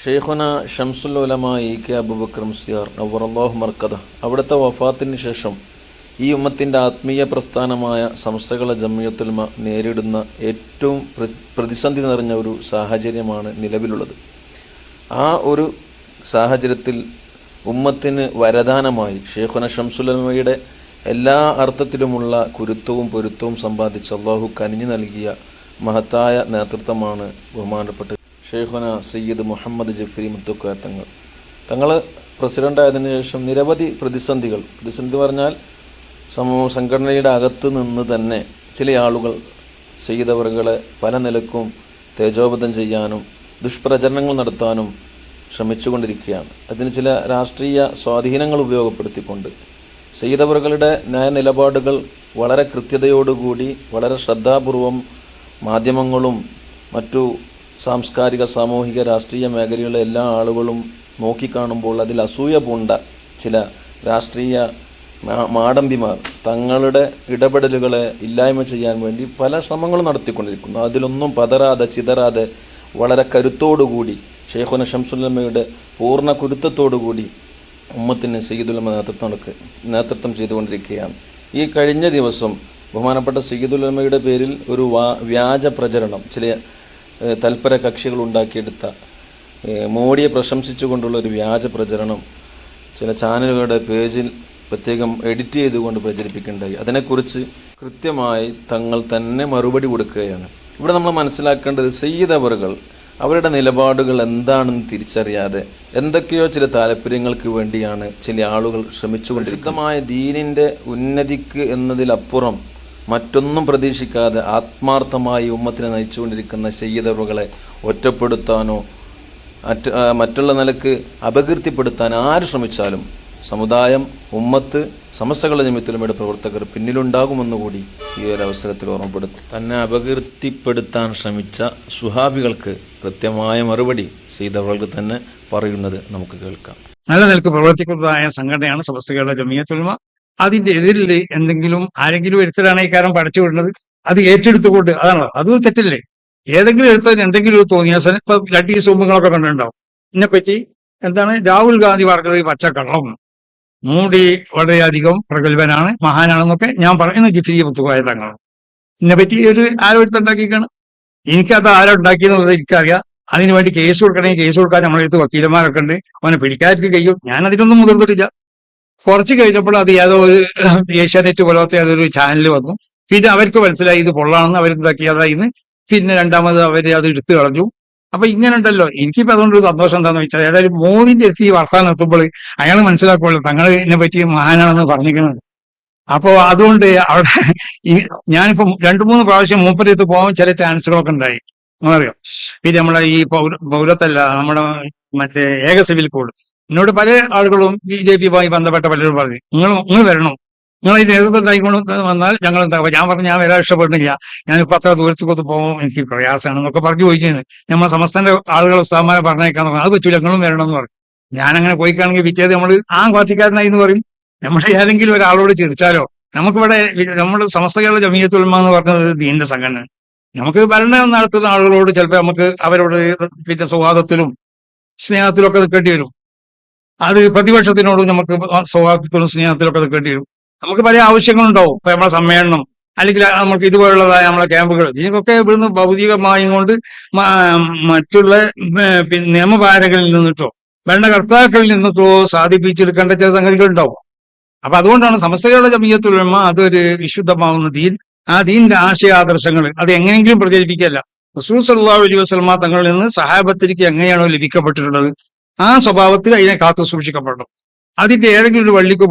ഷെയ്ഖുന Shamsul Ulama E K അബുബക്രം സിയാർ നവറല്ലാഹു മർക്കഥ അവിടുത്തെ വഫാത്തിന് ശേഷം ഈ ഉമ്മത്തിന്റെ ആത്മീയ പ്രസ്ഥാനമായ സംസ്ഥകളെ ജമ്മിയത്തുൽമ നേരിടുന്ന ഏറ്റവും പ്രതിസന്ധി നിറഞ്ഞ ഒരു സാഹചര്യമാണ് നിലവിലുള്ളത്. ആ ഒരു സാഹചര്യത്തിൽ ഉമ്മത്തിന് വരദാനമായി ഷെയ്ഖുന ഷംസുലമയുടെ എല്ലാ അർത്ഥത്തിലുമുള്ള കുരുത്തവും പൊരുത്തവും സമ്പാദിച്ച് അള്ളാഹു കനിഞ്ഞു നൽകിയ മഹത്തായ നേതൃത്വമാണ് ബഹുമാനപ്പെട്ട ഷെയ്ഖുന സയ്യിദ് മുഹമ്മദ് ജഫ്രി മുത്തുക്കാത്തങ്ങൾ തങ്ങൾ. തങ്ങൾ പ്രസിഡന്റായതിനു ശേഷം നിരവധി പ്രതിസന്ധികൾ. പ്രതിസന്ധി പറഞ്ഞാൽ സമൂഹ സംഘടനയുടെ അകത്ത് നിന്ന് തന്നെ ചില ആളുകൾ ചെയ്തവറുകളെ പല നിലക്കും തേജോബദ്ധം ചെയ്യാനും ദുഷ്പ്രചരണങ്ങൾ നടത്താനും ശ്രമിച്ചുകൊണ്ടിരിക്കുകയാണ്. അതിന് ചില രാഷ്ട്രീയ സ്വാധീനങ്ങൾ ഉപയോഗപ്പെടുത്തിക്കൊണ്ട് ചെയ്തവറുകളുടെ ന്യായ നിലപാടുകൾ വളരെ കൃത്യതയോടുകൂടി വളരെ ശ്രദ്ധാപൂർവം മാധ്യമങ്ങളും മറ്റു സാംസ്കാരിക സാമൂഹിക രാഷ്ട്രീയ മേഖലയിലുള്ള എല്ലാ ആളുകളും നോക്കിക്കാണുമ്പോൾ അതിൽ അസൂയ പൂണ്ട ചില രാഷ്ട്രീയ മാടമ്പിമാർ. തങ്ങളുടെ ഇടപെടലുകളെ ഇല്ലായ്മ ചെയ്യാൻ വേണ്ടി പല ശ്രമങ്ങളും നടത്തിക്കൊണ്ടിരിക്കുന്നു. അതിലൊന്നും പതറാതെ ചിതറാതെ വളരെ കരുത്തോടുകൂടി ഷെയ്ഖുന ഷംസുല്ലമ്മയുടെ പൂർണ കുരുത്തത്തോടുകൂടി ഉമ്മത്തിന് സയ്യിദുലമ നേതൃത്വം നേതൃത്വം ചെയ്തുകൊണ്ടിരിക്കുകയാണ്. ഈ കഴിഞ്ഞ ദിവസം ബഹുമാനപ്പെട്ട സയ്യിദുലമയുടെ പേരിൽ ഒരു വ്യാജ പ്രചരണം ചില തൽപര കക്ഷികൾ ഉണ്ടാക്കിയെടുത്ത മോഡിയെ പ്രശംസിച്ചുകൊണ്ടുള്ള ഒരു വ്യാജ പ്രചരണം ചില ചാനലുകളുടെ പേജിൽ പ്രത്യേകം എഡിറ്റ് ചെയ്തുകൊണ്ട് പ്രചരിപ്പിക്കേണ്ടായി. അതിനെക്കുറിച്ച് കൃത്യമായി തങ്ങൾ തന്നെ മറുപടി കൊടുക്കുകയാണ്. ഇവിടെ നമ്മൾ മനസ്സിലാക്കേണ്ടത് സയ്യിദ് അവറുകൾ അവരുടെ നിലപാടുകൾ എന്താണെന്ന് തിരിച്ചറിയാതെ എന്തൊക്കെയോ ചില താല്പര്യങ്ങൾക്ക് വേണ്ടിയാണ് ചില ആളുകൾ ശ്രമിച്ചുകൊണ്ടിരിക്കുന്നത്. ദീനിന്റെ ഉന്നതിക്ക് എന്നതിലപ്പുറം മറ്റൊന്നും പ്രതീക്ഷിക്കാതെ ആത്മാർത്ഥമായി ഉമ്മത്തിനെ നയിച്ചുകൊണ്ടിരിക്കുന്ന സയ്യിദവറുകളെ ഒറ്റപ്പെടുത്താനോ മറ്റ് മറ്റുള്ള നിലയ്ക്ക് അപകീർത്തിപ്പെടുത്താൻ ആര് ശ്രമിച്ചാലും സമുദായം ഉമ്മത്ത് സമസ്തകളുടെ നിമിത്തലുമയുടെ പ്രവർത്തകർ പിന്നിലുണ്ടാകുമെന്നുകൂടി ഈ ഒരു അവസരത്തിൽ ഓർമ്മപ്പെടുത്തി തന്നെ അപകീർത്തിപ്പെടുത്താൻ ശ്രമിച്ച സുഹാബികൾക്ക് കൃത്യമായ മറുപടി ചെയ്തവർക്ക് തന്നെ പറയുന്നത് നമുക്ക് കേൾക്കാം. നല്ല നിലയ്ക്ക് പ്രവർത്തിക്കുന്നതായ സംഘടനയാണ് സമസ്തകളുടെ ജമിയത്തുൽമ അതിന്റെ എതിരിൽ എന്തെങ്കിലും ആരെങ്കിലും എഴുത്തരാണ് ഈ കാരണം പഠിച്ചു വിടുന്നത്? അത് ഏറ്റെടുത്തുകൊണ്ട് അതാണ്? അത് തെറ്റല്ലേ? ഏതെങ്കിലും എഴുത്തതിന് എന്തെങ്കിലും ഒരു തോന്നിയാൽ ഇപ്പൊ രണ്ട് ഈ സൂമ്പുകളൊക്കെ കണ്ടിട്ടുണ്ടാവും. ഇതിനെപ്പറ്റി എന്താണ്? രാഹുൽ ഗാന്ധി പറഞ്ഞത് പച്ചക്കള്ളം. മോഡി വളരെയധികം പ്രഗത്ഭനാണ് മഹാനാണെന്നൊക്കെ ഞാൻ പറയുന്ന ജിഫി മുത്തുപോയ തങ്ങൾ ഇതിനെപ്പറ്റി ഒരു ആരോ എടുത്തുണ്ടാക്കിക്കാണ് എനിക്കത് ആരോ ഉണ്ടാക്കിയെന്നുള്ളത് എനിക്കറിയാം. അതിനുവേണ്ടി കേസ് കൊടുക്കണമെങ്കിൽ കേസ് കൊടുക്കാൻ നമ്മളെടുത്ത് വക്കീലന്മാരൊക്കെ ഉണ്ട്. അവനെ പിടിക്കാതിരിക്കും കഴിയും. ഞാൻ അതിനൊന്നും മുതിർന്നിട്ടില്ല. കുറച്ച് കഴിഞ്ഞപ്പോൾ അത് ഏതോ ഒരു ഏഷ്യാനെറ്റ് പോലത്തെ അതൊരു ചാനൽ വന്നു. പിന്നെ അവർക്ക് മനസ്സിലായി ഇത് പൊള്ളാണെന്ന് അവർക്ക് ഇതാക്കിയതായിന്ന് പിന്നെ രണ്ടാമത് അവർ അത് എടുത്തു കളഞ്ഞു. അപ്പൊ ഇങ്ങനെ ഉണ്ടല്ലോ. എനിക്കിപ്പോ അതുകൊണ്ടൊരു സന്തോഷം എന്താണെന്ന് വെച്ചാൽ ഏതായാലും മോദിന്റെ എത്തി ഈ വർത്താനം എത്തുമ്പോൾ അയാൾ മനസ്സിലാക്കുമല്ലോ തങ്ങൾ ഇതിനെ പറ്റി മഹാനാണെന്ന് പറഞ്ഞിരിക്കുന്നത്. അപ്പോ അതുകൊണ്ട് അവിടെ ഞാനിപ്പോ രണ്ടു മൂന്ന് പ്രാവശ്യം മൂപ്പരത്ത് പോകാൻ ചില ചാൻസുകളൊക്കെ ഉണ്ടായി. അറിയോ പിന്നെ നമ്മളെ ഈ പൗര പൗരത്തല്ല നമ്മുടെ മറ്റേ ഏക സിവിൽ കോഡ്. എന്നോട് പല ആളുകളും ബി ജെ പിയുമായി ബന്ധപ്പെട്ട പലരും പറഞ്ഞു നിങ്ങൾ നിങ്ങൾ വരണം. നിങ്ങൾ ഈ നേതൃത്വം കൈകൊണ്ട് വന്നാൽ ഞങ്ങൾ എന്താ ഞാൻ പറഞ്ഞു ഞാൻ വരാൻ ഇഷ്ടപ്പെടുന്നില്ല. ഞാനിപ്പോ അത്ര ദൂരത്തേക്കൊത്ത് പോകും എനിക്ക് പ്രയാസമാണ് എന്നൊക്കെ പറഞ്ഞു പോയിക്കുന്നത് നമ്മൾ സമസ്തന്റെ ആളുകൾ ഉസ്താമാരെ പറഞ്ഞേക്കാൻ പറഞ്ഞു. അത് പറ്റൂല നിങ്ങളും വരണം എന്ന് പറഞ്ഞു. ഞാൻ അങ്ങനെ പോയിക്കാണെങ്കിൽ പിറ്റേത് നമ്മൾ ആ പാർട്ടിക്കാരനായി എന്ന് പറയും. നമ്മൾ ഏതെങ്കിലും ഒരാളോട് ചിരിച്ചാലോ? നമുക്കിവിടെ നമ്മുടെ സമസ്ത കേരള ജമീയത്തുൽമ എന്ന് പറഞ്ഞത് ദീന്റെ സംഘടന നമുക്ക് ഭരണം നടത്തുന്ന ആളുകളോട് ചിലപ്പോൾ നമുക്ക് അവരോട് പിന്നെ സൗഹാർദ്ദത്തിലും സ്നേഹത്തിലും ഒക്കെ നിൽക്കേണ്ടി വരും. അത് പ്രതിപക്ഷത്തിനോട് നമുക്ക് സൗഹാർദ്ദത്തിലും സ്നേഹത്തിലും ഒക്കെ നിൽക്കേണ്ടി വരും. നമുക്ക് പല ആവശ്യങ്ങളുണ്ടാവും. ഇപ്പൊ നമ്മളെ സമ്മേളനം അല്ലെങ്കിൽ നമുക്ക് ഇതുപോലുള്ളതായ നമ്മളെ ക്യാമ്പുകൾ ഇതിനൊക്കെ ഇവിടുന്ന് ഭൗതികമായും കൊണ്ട് മറ്റുള്ള നിയമപാലകരിൽ നിന്നിട്ടോ ഭരണകർത്താക്കളിൽ നിന്നിട്ടോ സാധിപ്പിച്ചെടുക്കേണ്ട ചില സംഗതികൾ ഉണ്ടാവും അപ്പൊ അതുകൊണ്ടാണ് സമസ്തകളുടെ ജമീയത്തുലമ അതൊരു വിശുദ്ധമാവുന്ന ദീൻ. ആ ദീനിന്റെ ആശയാദർശങ്ങൾ അത് എങ്ങനെയെങ്കിലും പ്രചരിപ്പിക്കല്ല റസൂൽ സല്ലല്ലാഹു അലൈഹി വസല്ലമ തങ്ങളിൽ നിന്ന് സഹാബത്തിലേക്ക് എങ്ങനെയാണോ ലഭിക്കപ്പെട്ടിട്ടുള്ളത് ആ സ്വഭാവത്തിൽ അതിനെ കാത്തു സൂക്ഷിക്കപ്പെടണം. അതിന്റെ ഏതെങ്കിലും ഒരു വള്ളിക്കോ